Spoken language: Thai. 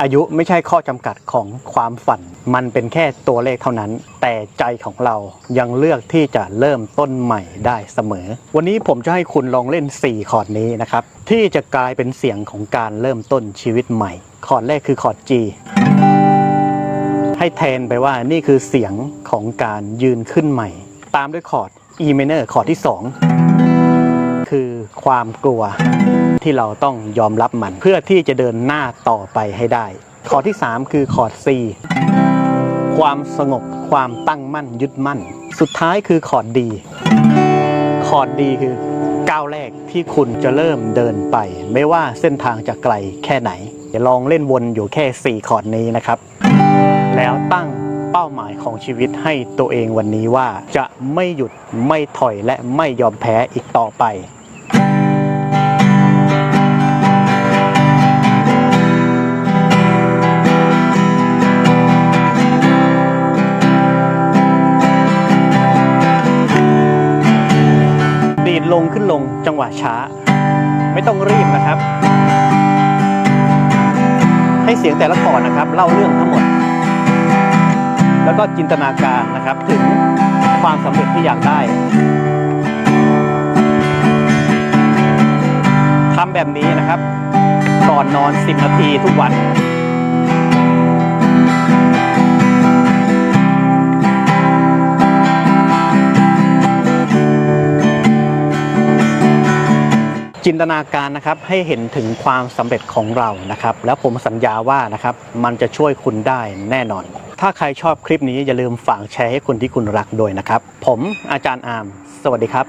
อายุไม่ใช่ข้อจำกัดของความฝัน มันเป็นแค่ตัวเลขเท่านั้น แต่ใจของเรายังเลือกที่จะเริ่มต้นใหม่ได้เสมอ วันนี้ผมจะให้คุณลองเล่น 4 คอร์ดนี้นะครับ ที่จะกลายเป็นเสียงของการเริ่มต้นชีวิตใหม่ คอร์ดแรกคือคอร์ด G ให้แทนไปว่านี่คือเสียงของการยืนขึ้นใหม่ ตามด้วยคอร์ด E minor คอร์ดที่ 2 คือความกลัวที่เราต้องยอมรับมัน เพื่อที่จะเดินหน้าต่อไปให้ได้คอที่ 3 คือคอร์ด C ความสงบความตั้งมั่นยึดมั่น สุดท้ายคือคอร์ดดีคอร์ดดีคือก้าวแรกที่คุณจะเริ่มเดินไป ไม่ว่าเส้นทางจะไกลแค่ไหนเดี๋ยวลองเล่นวนอยู่แค่4คอร์ดนี้นะครับ แล้วตั้งเป้าหมายของชีวิตให้ตัวเองวันนี้ว่าจะไม่หยุดไม่ถอยและไม่ยอมแพ้อีกต่อไป ลงขึ้นลงจังหวะช้า ไม่ต้องรีบนะครับ ให้เสียงแต่ละคอร์ดนะครับ เล่าเรื่องทั้งหมด แล้วก็จินตนาการนะครับถึงความสำเร็จที่อยากได้ทำแบบนี้นะครับ ก่อนนอน 10 นาทีทุกวัน จินตนาการนะครับให้เห็นถึงความสำเร็จของเรานะครับ แล้วผมสัญญาว่านะครับมันจะช่วยคุณได้แน่นอน ถ้าใครชอบคลิปนี้อย่าลืมฝากแชร์ให้คนที่คุณรักด้วยนะครับ ผมอาจารย์อาร์มสวัสดีครับ